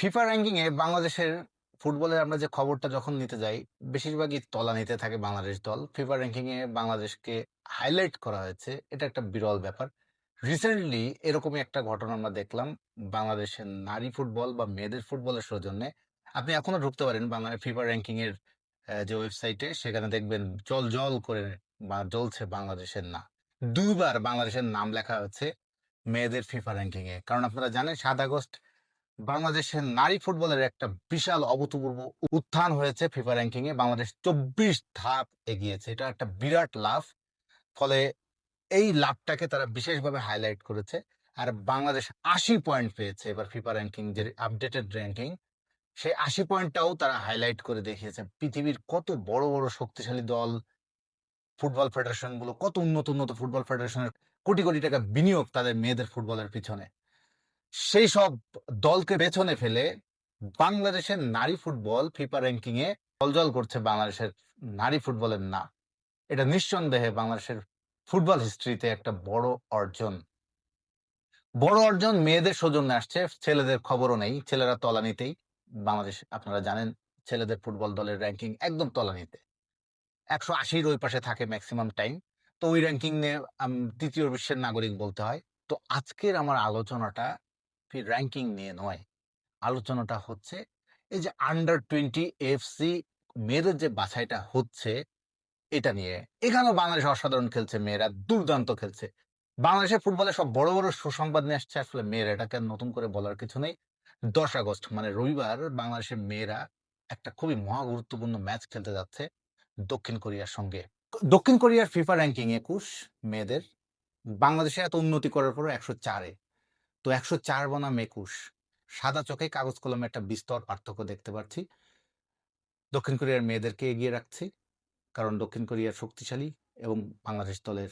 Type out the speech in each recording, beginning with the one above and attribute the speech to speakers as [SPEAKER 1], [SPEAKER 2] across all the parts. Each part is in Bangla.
[SPEAKER 1] ফিফা র্যাঙ্কিং এ বাংলাদেশের ফুটবলের আমরা যে খবরটা যখন নিতে যাই, বেশিরভাগই তলা নিতে থাকে বাংলাদেশ দল। ফিফা র্যাঙ্কিং এ বাংলাদেশকে হাইলাইট করা হয়েছে, এটা একটা বিরল ব্যাপার। রিসেন্টলি এরকমই একটা ঘটনা আমরা দেখলাম বাংলাদেশের নারী ফুটবল বা মেয়েদের ফুটবলের সৌজন্যে। আপনি এখনও ঢুকতে পারেন বাংলাদেশ ফিফা র্যাঙ্কিং এর যে ওয়েবসাইটে সেখানে দেখবেন জল জল করে বা জ্বলছে বাংলাদেশের না। দুইবার বাংলাদেশের নাম লেখা হচ্ছে মেয়েদের ফিফা র্যাঙ্কিং এ। কারণ আপনারা জানেন, সাত আগস্ট বাংলাদেশের নারী ফুটবলের একটা বিশাল অভূতপূর্ব উত্থান হয়েছে ফিফা র্যাঙ্কিং এ। বাংলাদেশ চব্বিশ ধাপ এগিয়েছে। এটা একটা বিরাট লাভ ফলে এই লাভটাকে তারা বিশেষভাবে হাইলাইট করেছে। আর বাংলাদেশ আশি পয়েন্ট পেয়েছে এবার ফিফা র্যাঙ্কিং যে আপডেটেড র্যাঙ্কিং সেই আশি পয়েন্টটাও তারা হাইলাইট করে দেখিয়েছে। পৃথিবীর কত বড় বড় শক্তিশালী দল, ফুটবল ফেডারেশনগুলো, কত উন্নত উন্নত ফুটবল ফেডারেশনের কোটি কোটি টাকা বিনিয়োগ তাদের মেয়েদের ফুটবলের পিছনে। সেই সব দলকে পেছনে ফেলে বাংলাদেশের নারী ফুটবল ফিফা র্যাঙ্কিং এ জলজল করছে বাংলাদেশের নারী ফুটবলের নাম এটা নিঃসন্দেহে বাংলাদেশের ফুটবল হিস্ট্রিতে একটা বড় অর্জন। বড় অর্জন মেয়েদের সৌজন্যে আসছে, ছেলেদের খবরও নেই, ছেলেরা তলানিতেই। বাংলাদেশ, আপনারা জানেন, ছেলেদের ফুটবল দলের র্যাঙ্কিং একদম তলানিতে। একশো আশির ওই পাশে থাকে ম্যাক্সিমাম টাইম তো ওই র্যাঙ্কিং নিয়ে তৃতীয় বিশ্বের নাগরিক বলতে হয়। তো আজকের আমার আলোচনাটা র্যাঙ্কিং নিয়ে নয়। আলোচনাটা হচ্ছে এই যে আন্ডার টোয়েন্টি এফসি মেয়েদের যে বাছাইটা হচ্ছে, এটা নিয়ে। এখানেও বাংলাদেশ অসাধারণ খেলছে, মেয়েরা দুর্দান্ত খেলছে। বাংলাদেশের ফুটবলে সব বড় বড় সুসংবাদ নিয়ে আসছে আসলে মেয়েরা, এটাকে নতুন করে বলার কিছু নেই। দশ আগস্ট মানে রবিবার বাংলাদেশের মেয়েরা একটা খুবই মহা গুরুত্বপূর্ণ ম্যাচ খেলতে যাচ্ছে দক্ষিণ কোরিয়ার সঙ্গে। দক্ষিণ কোরিয়ার ফিফা র্যাঙ্কিং একুশ মেয়েদের। বাংলাদেশে এত উন্নতি করার পর একশো চারে। তো একশো চার বনাম একুশ সাদা চোখে কাগজ কলমে একটা বিস্তর পার্থক্য দেখতে পাচ্ছি দক্ষিণ কোরিয়ার মেয়েদেরকে এগিয়ে রাখছি, কারণ দক্ষিণ কোরিয়ার শক্তিশালী এবং বাংলাদেশ দলের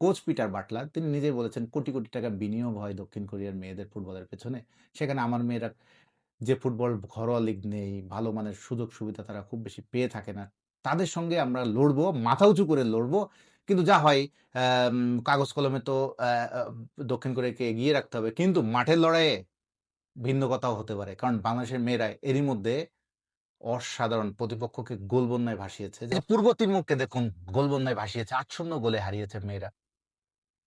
[SPEAKER 1] কোচ পিটার বাটলার। তিনি নিজেই বলেছেন, কোটি কোটি টাকা বিনিয়োগ হয় দক্ষিণ কোরিয়ার মেয়েদের ফুটবলের পেছনে। সেখানে আমার মেয়েরা যে ফুটবল ঘরোয়া লিগ নেই, ভালো মানের সুযোগ সুবিধা তারা খুব বেশি পেয়ে থাকে না। তাদের সঙ্গে আমরা লড়বো, মাথা উঁচু করে লড়বো। কিন্তু যা হয় কাগজ কলমে তো দক্ষিণ কোরিয়াকে এগিয়ে রাখতে হবে। কিন্তু মাঠের লড়াইয়ে ভিন্ন কথাও হতে পারে। কারণ বাংলাদেশের মেয়েরা এরই মধ্যে অসাধারণ প্রতিপক্ষকে গোল বন্যায় ভাসিয়েছে। যে পূর্ব তিমুখকে দেখুন গোল বন্যায় ভাসিয়েছে। শূন্য গোলে হারিয়েছে মেয়েরা।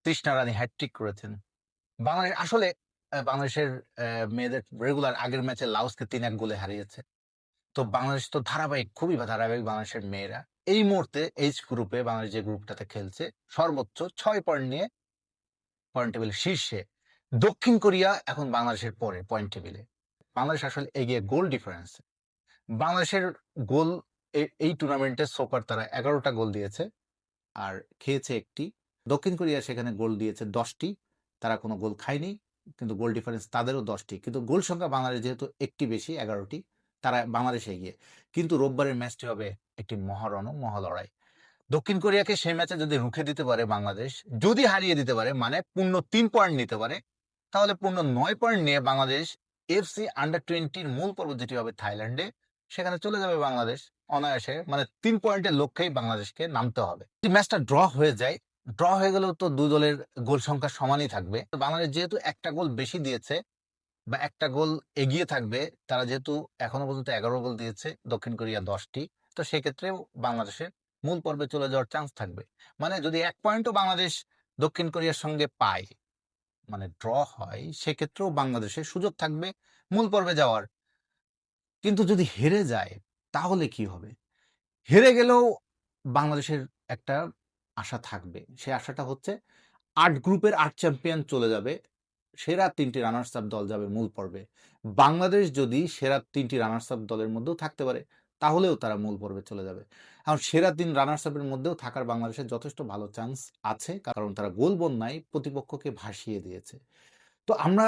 [SPEAKER 1] তৃষ্ণা রানী হ্যাটট্রিক করেছেন। বাংলাদেশ, আসলে বাংলাদেশের মেয়েদের রেগুলার আগের ম্যাচে লাউসকে তিন এক গোলে হারিয়েছে। তো বাংলাদেশ তো ধারাবাহিক, খুবই ধারাবাহিক বাংলাদেশের মেয়েরা। এই মুহূর্তে এইচ গ্রুপে বাংলাদেশ যে গ্রুপটাতে খেলছে, সর্বোচ্চ ছয় পয়েন্ট নিয়ে পয়েন্ট টেবিল শীর্ষে। দক্ষিণ কোরিয়া এখন বাংলাদেশের পরে পয়েন্ট টেবিলে বাংলাদেশ আসলে এগিয়ে গোল ডিফারেন্স বাংলাদেশের গোল এই টুর্নামেন্টে সোপার তারা এগারোটা গোল দিয়েছে আর খেয়েছে একটি। দক্ষিণ কোরিয়া সেখানে গোল দিয়েছে দশটি। তারা কোনো গোল খায়নি, কিন্তু গোল ডিফারেন্স তাদেরও দশটি। কিন্তু গোল সংখ্যা বাংলাদেশ যেহেতু একটি বেশি, এগারোটি তারা বাংলাদেশে এগিয়ে। কিন্তু রোববারের ম্যাচটি হবে একটি মহারণ মহালড়াই। দক্ষিণ কোরিয়াকে সেই ম্যাচে যদি রুখে দিতে পারে বাংলাদেশ, যদি হারিয়ে দিতে পারে মানে পূর্ণ তিন পয়েন্ট নিতে পারে, তাহলে পূর্ণ নয় পয়েন্ট নিয়ে বাংলাদেশ এফসি আন্ডার টোয়েন্টির মূল পর্ব যেটি হবে থাইল্যান্ডে, সেখানে চলে যাবে বাংলাদেশ অনায়াসে মানে তিন পয়েন্টের লক্ষ্যেই বাংলাদেশকে নামতে হবে। যদি ম্যাচটা ড্র হয়ে যায়, ড্র হয়ে গেলেও তো দুই দলের গোল সংখ্যা সমানই থাকবে। বাংলাদেশ যেহেতু একটা গোল বেশি দিয়েছে বা একটা গোল এগিয়ে থাকবে, তারা যেহেতু এখনও পর্যন্ত এগারো গোল দিয়েছে, দক্ষিণ কোরিয়া দশটি। তো সেক্ষেত্রেও বাংলাদেশের মূল পর্বে চলে যাওয়ার চান্স থাকবে। মানে যদি এক পয়েন্টও বাংলাদেশ দক্ষিণ কোরিয়ার সঙ্গে পায় মানে ড্র হয়, সেক্ষেত্রেও বাংলাদেশের সুযোগ থাকবে মূল পর্বে যাওয়ার। কিন্তু যদি হেরে যায়, তাহলে কি হবে? হেরে গেলেও বাংলাদেশের একটা আশা থাকবে। সে আশাটা হচ্ছে আট গ্রুপের আট চ্যাম্পিয়ন চলে যাবে। সেরা তিনটি রানার্স আপ দল যাবে মূল পর্বে। বাংলাদেশ যদি সেরা তিনটি রানার্স আপ দলের মধ্যেও থাকতে পারে, তাহলেও তারা মূল পর্বে চলে যাবে। এখন সেরা তিন রানার্স আপের মধ্যেও থাকার বাংলাদেশের যথেষ্ট ভালো চান্স আছে, কারণ তারা গোল বন্যায় প্রতিপক্ষকে ভাসিয়ে দিয়েছে। তো আমরা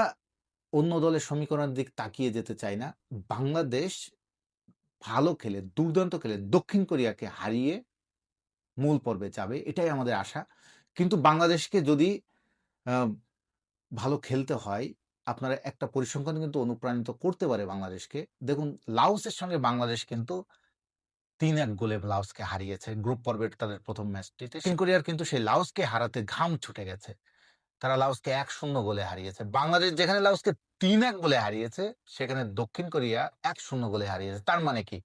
[SPEAKER 1] অন্য দলের সমীকরণের দিক তাকিয়ে যেতে চাই না। বাংলাদেশ ভালো খেলে, দুর্দান্ত খেলে দক্ষিণ কোরিয়াকে হারিয়ে মূল পর্বে যাবে, এটাই আমাদের আশা। কিন্তু বাংলাদেশকে যদি ভালো খেলতে হয়, আপনারা একটা পরিসংখ্যান কিন্তু অনুপ্রাণিত করতে পারে বাংলাদেশকে। দেখুন, লাওসের সঙ্গে বাংলাদেশ কিন্তু তিন এক গোলে লাওসকে হারিয়েছে। গ্রুপ পর্বের তাদের প্রথম ম্যাচটিতে। দক্ষিণ কোরিয়ার কিন্তু সেই লাওসকে হারাতে ঘাম ছুটে গেছে। তারা লাওসকে এক শূন্য গোলে হারিয়েছে। বাংলাদেশ যেখানে লাওসকে তিন এক গোলে হারিয়েছে, সেখানে দক্ষিণ কোরিয়া এক শূন্য গোলে হারিয়েছে। তার মানে কি?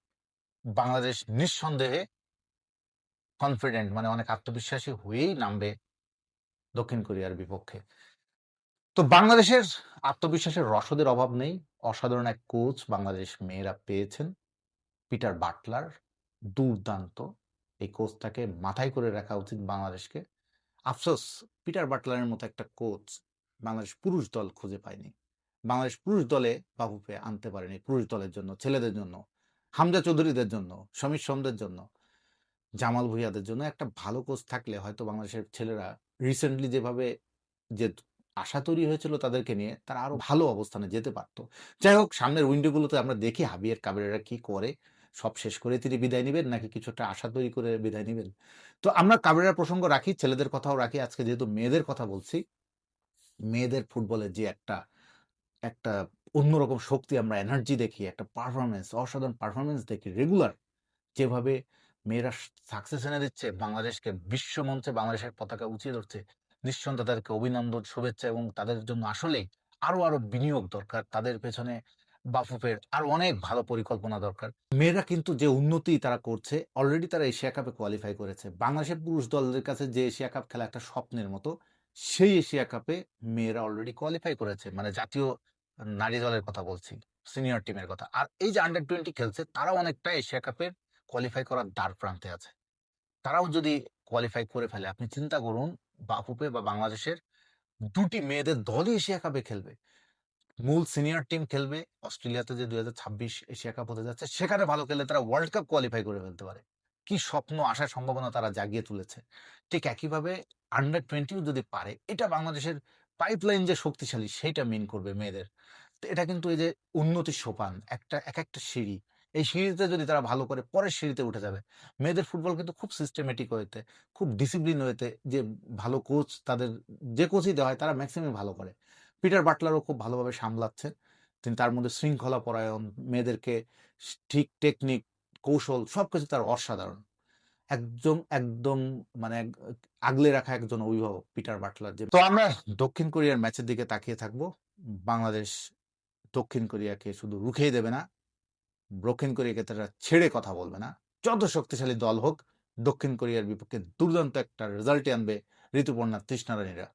[SPEAKER 1] বাংলাদেশ নিঃসন্দেহে কনফিডেন্ট মানে অনেক আত্মবিশ্বাসী হয়েই নামবে দক্ষিণ কোরিয়ার বিপক্ষে। তো বাংলাদেশের আত্মবিশ্বাসের রসদের অভাব নেই। অসাধারণ এক কোচ বাংলাদেশ মেয়েরা পেয়েছেন। পিটার বাটলার দুর্দান্ত। এই কোচটাকে মাথায় করে রাখা উচিত বাংলাদেশকে। আফসোস, পিটার বাটলারের মতো একটা কোচ বাংলাদেশ পুরুষ দল খুঁজে পায়নি। বাংলাদেশ পুরুষ দলে বাবুপে আনতে পারেনি, পুরুষ দলের জন্য, ছেলেদের জন্য, হামজা চৌধুরীদের জন্য, সমীর সোমদের জন্য, জামাল ভুইয়াদের জন্য। একটা ভালো কোচ থাকলে হয়তো বাংলাদেশের ছেলেরা রিসেন্টলি যেভাবে যে আশা তৈরি হয়েছিল তাদেরকে নিয়ে, তারা আরও ভালো অবস্থানে যেতে পারতো। যাই হোক, সামনের উইন্ডোগুলোতে আমরা দেখি হাবিয়ের কাবেরেরা কি করে। সব শেষ করে তিনি বিদায় নেবেন নাকি কিছুটা আশা তৈরি করে বিদায় নেবেন? তো আমরা কাবেরার প্রসঙ্গ রাখি, ছেলেদের কথাও রাখি। আজকে যেহেতু মেয়েদের কথা বলছি, মেয়েদের ফুটবলে যে একটা একটা অন্যরকম শক্তি আমরা এনার্জি দেখি, একটা পারফরমেন্স অসাধারণ পারফরমেন্স দেখি রেগুলার, যেভাবে মেয়েরা সাকসেস এনে দিচ্ছে, বাংলাদেশকে বিশ্ব মঞ্চে বাংলাদেশের পতাকা উঁচিয়ে ধরছে নিঃসন্দেহে তাদেরকে অভিনন্দন, শুভেচ্ছা এবং তাদের জন্য আসলে আরও আরও বিনিয়োগ দরকার। তাদের পেছনে বাফুফের আরও অনেক ভালো পরিকল্পনা দরকার। মেয়েরা কিন্তু যে উন্নতি তারা করছে অলরেডি তারা এশিয়া কাপে কোয়ালিফাই করেছে। বাংলাদেশের পুরুষ দলদের কাছে যে এশিয়া কাপ খেলা একটা স্বপ্নের মতো, সেই এশিয়া কাপে মেয়েরা অলরেডি কোয়ালিফাই করেছে। মানে জাতীয় নারী দলের কথা বলছি সিনিয়র টিমের কথা। আর এই যে আন্ডার টোয়েন্টি খেলছে, তারাও অনেকটা এশিয়া কাপের কোয়ালিফাই করার দ্বার প্রান্তে আছে। তারাও যদি কোয়ালিফাই করে ফেলে, আপনি চিন্তা করুন বাফুপে বা বাংলাদেশের দুটি মেয়েদের দলই এশিয়া কাপে খেলবে। মূল সিনিয়র টিম খেলবে, অস্ট্রেলিয়াতে যে দুই এশিয়া কাপ হতে যাচ্ছে, সেখানে ভালো খেললে তারা ওয়ার্ল্ড কাপ কোয়ালিফাই করে ফেলতে পারে। কি স্বপ্ন আসার সম্ভাবনা তারা জাগিয়ে তুলেছে। ঠিক একইভাবে আন্ডার টোয়েন্টিও যদি পারে, এটা বাংলাদেশের পাইপলাইন যে শক্তিশালী, সেইটা মেন করবে মেয়েদের। তো এটা কিন্তু এই যে উন্নতির সোপান, একটা এক একটা সিঁড়ি। এই সিঁড়িতে যদি তারা ভালো করে পরের সিঁড়িতে উঠে যাবে, মেয়েদের ফুটবল কিন্তু খুব সিস্টেমেটিক হইতে খুব ডিসিপ্লিন হইতে যে ভালো কোচ তাদের, যে কোচই দেওয়া হয় তারা ম্যাক্সিমাম ভালো করে। পিটার বাটলারও খুব ভালোভাবে সামলাচ্ছেন তিনি তার মধ্যে শৃঙ্খলা পরায়ণ, মেয়েদেরকে ঠিক টেকনিক কৌশল সব কিছু তার অসাধারণ। একদম একদম মানে আগলে রাখা একজন অভিভাবক পিটার বাটলার যে তো আমরা দক্ষিণ কোরিয়ার ম্যাচের দিকে তাকিয়ে থাকব। বাংলাদেশ দক্ষিণ কোরিয়াকে শুধু রুখেই দেবে না দক্ষিণ কোরিয়াকে তারা ছেড়ে কথা বলবে না। যত শক্তিশালী দল হোক, দক্ষিণ কোরিয়ার বিপক্ষে দুর্দান্ত একটা রেজাল্টে আনবে ঋতুপর্ণা তৃষ্ণারানীরা